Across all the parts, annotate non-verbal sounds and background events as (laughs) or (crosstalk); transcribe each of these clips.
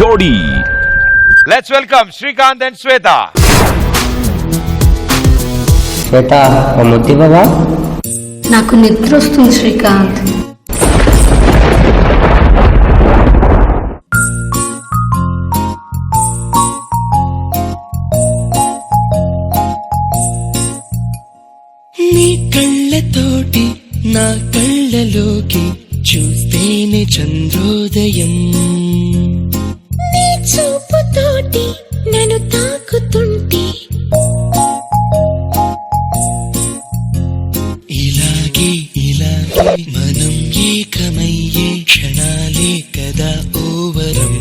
జోడీ. Let's welcome Srikanth and Shweta Shweta ముద్ది బాబా నాకు నిద్ర వస్తుంది శ్రీకాంత్. నీ కళ్ళతోటి నా కళ్ళలోకి చూస్తేనే చంద్రోదయం. నీ చూపుతోటి నన్ను తాకుతుంటే. ఇలాగే ఇలాగే మనం ఏకమయ్యే క్షణాలే కదా ఓవరం.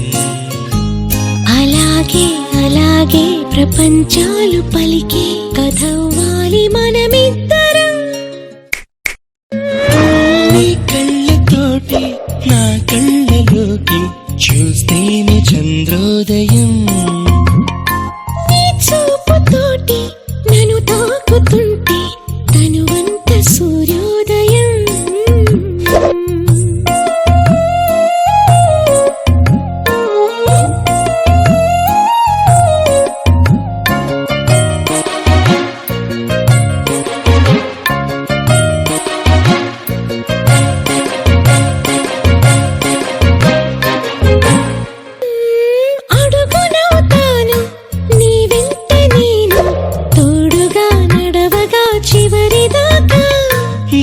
అలాగే అలాగే ప్రపంచాలు పలికే కథవ్వాలి మనమిద్దరం చూస్తేనే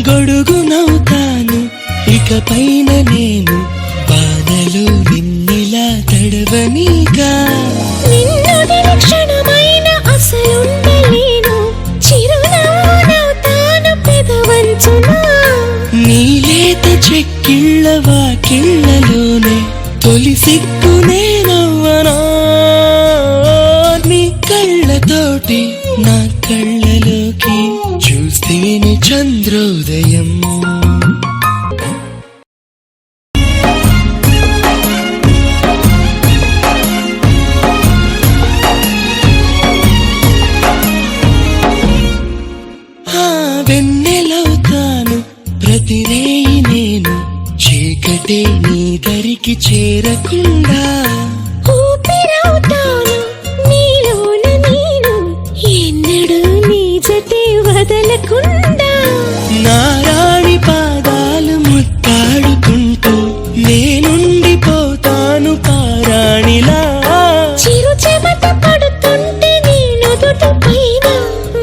గొడుగునవుతాను ఇక పైన నేను బాధలు నిన్నిలా తడవనిగా నీలేత చెక్కిళ్ళ వాకిళ్ళలోనే తొలి సిగ్గు నేనవ్వనా. నీ కళ్ళతోటి నా కళ్ళలోకి చూస్తేనే చంద్రోదయం. ఆ వెన్నెలవుతాను ప్రతి నేను చీకటే నీ దరికి చేరకుండా జతే వదలకుండా నారాణి పాదాలు ముట్టాడుకుంటూ నేనుండిపోతాను పారాణిలా చిరు చెమట పడుతుంటే నేను పైన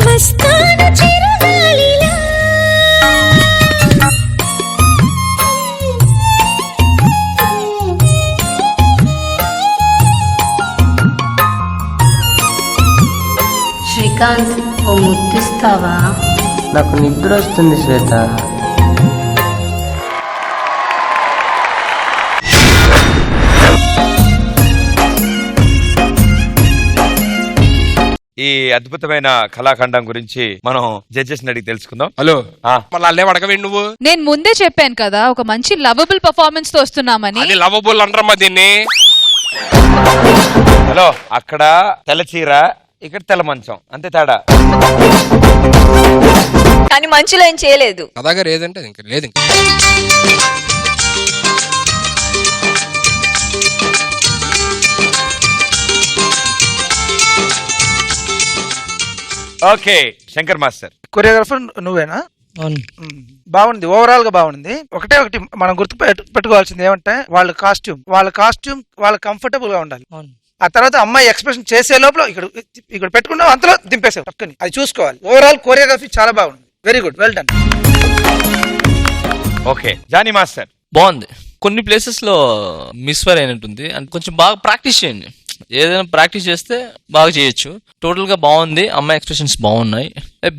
వస్తాను చిరుగాలిలా. శ్రీకాంత్ ఓ ముద్దిస్తావా? నాకు నిద్ర వస్తుంది శ్వేత. ఈ అద్భుతమైన కళాఖండం గురించి మనం జడ్జెస్ అడిగి తెలుసుకుందాం. హలో. ఆ. మళ్ళీ అల్లే అడగవేండి నువ్వు? నేను ముందే చెప్పాను కదా ఒక మంచి లవబుల్ పర్ఫార్మెన్స్తో వస్తున్నామని. అది లవబుల్ అంటారమ్మా దీన్ని. హలో అక్కడ తెల్ల చీర ఇక్కడ తెల్ల మంచం. అంతే తేడా. కానీ మంచులో ఏం చేయలేదు. కథాగారు ఏదంటే అది ఇంకా లేదు ఇంకా. Okay Shankar master. కొరియోగ్రాఫర్ నువ్వేనా. బాగుంది ఓవరాల్గా బాగుంది. ఒకటే ఒకటి మనం గుర్తు పెట్టు- పెట్టుకోవాల్సింది ఏమంటే వాళ్ళ కాస్ట్యూమ్ వాళ్ళ కాస్ట్యూమ్ వాళ్ళ కంఫర్టబుల్గా ఉండాలి. ఆ తర్వాత అమ్మాయి ఎక్స్ప్రెషన్ చేసే లోపల ఇక్కడ ఇక్కడ పెట్టుకున్నావు అంతలో దింపేసావు. పక్కని అది చూసుకోవాలి. ఓవరాల్ కోరియోగ్రఫీ చాలా బాగుంది. Very good well done okay Jani master. బాగుంది. కొన్ని ప్లేసెస్లో మిస్ఫైర్ అయినట్టుంది. అండ్ కొంచెం బాగా ప్రాక్టీస్ చేయండి. ఏదైనా ప్రాక్టీస్ చేస్తే బాగా చేయొచ్చు. టోటల్గా బాగుంది. అమ్మాయి ఎక్స్ప్రెషన్స్ బాగున్నాయి.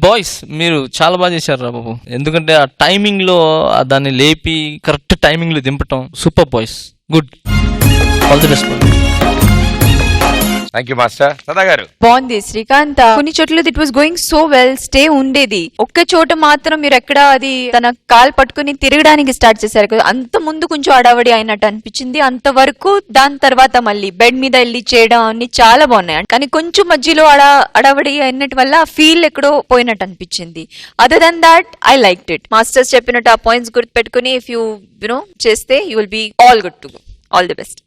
బాయ్స్ మీరు చాలా బాగా చేశారు రా బాబు. ఎందుకంటే ఆ టైమింగ్లో దాన్ని లేపి కరెక్ట్ టైమింగ్లో దింపటం. Super boys good all the best thank you master Sada గారు బాగుంది శ్రీకాంత్. కొన్ని చోట్ల it was going so well stay ఉండేది. ఒక్క చోట మాత్రం మీరు ఎక్కడ అది తన కాల్ పట్టుకుని తిరగడానికి స్టార్ట్ చేశారు కదా. అంత ముందు కొంచెం అడావడి అయినట్టు అనిపించింది. అంతవరకు దాని తర్వాత మళ్ళీ బెడ్ మీద వెళ్ళి చేయడం అన్ని చాలా బాగున్నాయి. కానీ కొంచెం మధ్యలో అడ అడవడి అయినట్టు వల్ల ఫీల్ ఎక్కడో పోయినట్టు అనిపించింది. Other than that I like it masters చెప్పినట్టు ఆ పాయింట్స్ గుర్తు పెట్టుకుని ఇఫ్ యూ యునో చేస్తే you will be all good to all the best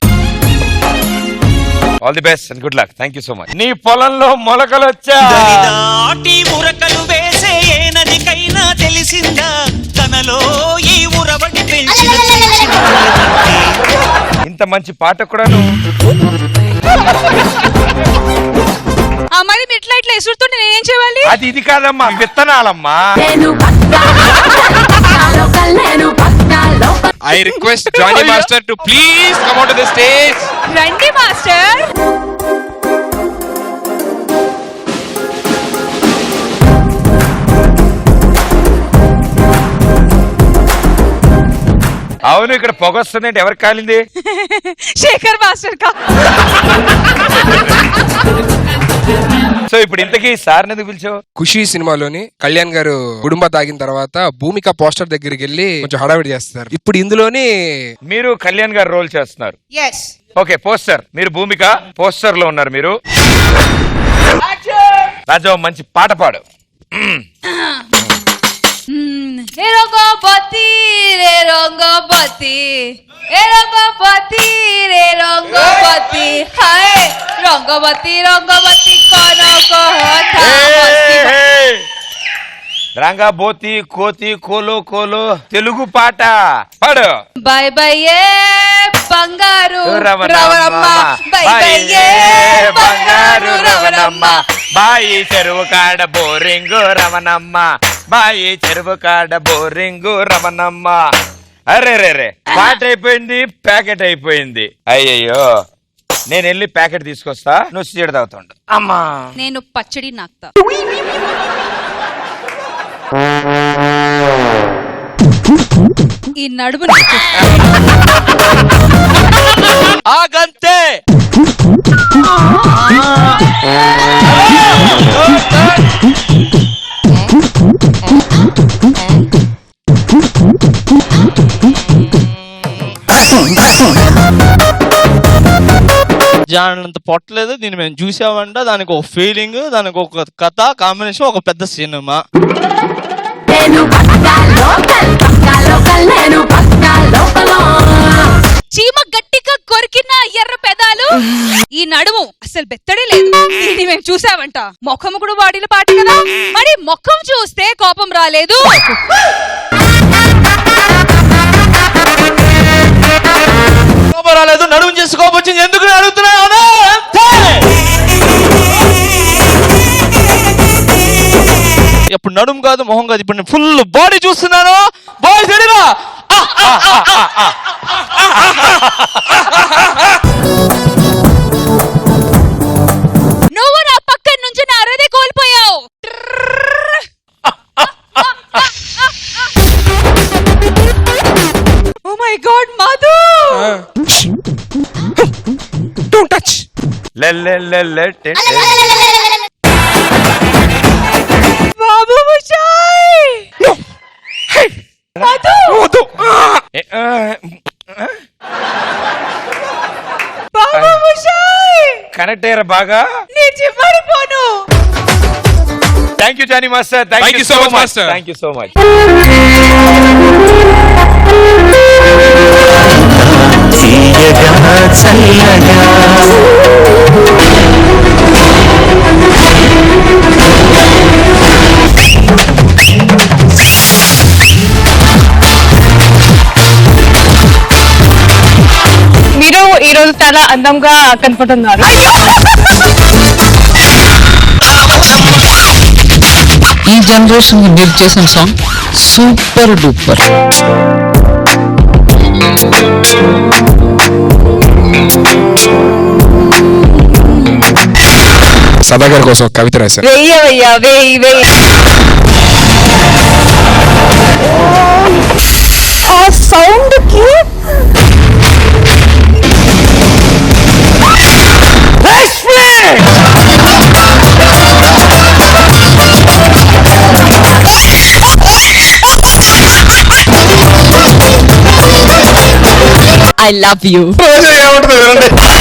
all the best and good luck thank you so much నీ పొలంలో మొలకలు వచ్చా దాటి ఉరకలు వేసే ఏ నదికైనా తెలిసిందా? తనలో ఈ పెంచిన ఇంత మంచి పాట కూడాను? ఆ మరి మీరు ఇట్లా ఇట్లా ఎసురుతుంటే నేనేం చేయాలి? అది ఇది కాదమ్మా విత్తనాలమ్మా. (laughs) I request Jani master to please come out the stage రండి మాస్టర్ అవును ఇక్కడ పొగ వస్తుంది ఎవరికి కాలింది? (laughs) శేఖర్ మాస్టర్ కా సో ఇప్పుడు ఇంతకీ సార్ ఎందుకు పిలిచావు? ఖుషి సినిమాలోని కళ్యాణ్ గారు కుటుంబ తాగిన తర్వాత భూమిక పోస్టర్ దగ్గరికి వెళ్ళి కొంచెం హడావిడి చేస్తారు. ఇప్పుడు ఇందులోని మీరు కళ్యాణ్ గారు రోల్ చేస్తున్నారు. Okay poster. మీరు భూమిక పోస్టర్లో ఉన్నారు మీరు. రాజా మంచి పాట పాడు. রঙ্গপতি রে রঙ্গপতি এ রঙ্গপতি রে রঙ্গপতি হায় রঙ্গবতী রঙ্গবতী কনক হঠাৎ రంగా బోతి కోతి కోలో కోలో తెలుగు పాట. పాడు. బై బై ఏ బంగారు రవణమ్మ, రవణమ్మ బై బై ఏ బంగారు రవణమ్మ బాయి చెరువు కాడ బోరింగు రమణమ్మ. బాయి చెరువు కాడ బోరింగు రమణమ్మ. అరే రే రే పాట అయిపోయింది ప్యాకెట్ అయిపోయింది. అయ్యయ్యో నేను వెళ్ళి ప్యాకెట్ తీసుకొస్తా నువ్వు సీడ్ తాగుతుండు. అమ్మా. నేను పచ్చడి నాకుతా. ఈ నడుము ఆగంతే. జానంత పొట్టలేదు దీన్ని మేము చూసామంట. దానికి ఒక ఫీలింగ్ దానికి ఒక కథ కాంబినేషన్ ఒక పెద్ద సినిమా. చీమ గట్టిగా కొరికిన ఎర్ర పెదాలు? ఈ నడుము అసలు బెత్తడే లేదు. ఇది మేము చూసామంట ముఖం కూడా వాడిన పాట కదా. మరి ముఖం చూస్తే కోపం రాలేదు. నడుము కాదు మొహం కాదు ఇప్పుడు నేను ఫుల్ బాడీ చూస్తున్నాను బాడీ సరిగా నువ్వు నా పక్కన నుంచి నా అరదే కోల్పోయావు ఓ my God Madhu don't touch లే లే లే లే టె టె. కనెక్ట్ అయ్యారా బాగా? Thank you Jani master Thank you so much, master. Thank you so much తీయగా చల్లగా ఈ రోజు చాలా అందంగా కనపడుతున్నారు. ఈ జనరేషన్కి మీరు చేసిన సాంగ్ సూపర్ డూపర్ సదాగర్ కోసం ఒక కవిత రాశారు. వెయ్యవయ్యా వెయ్యి వెయ్యి. ఆ సౌండ్కి ఐ లవ్ యూ ఏమంటుందో వినండి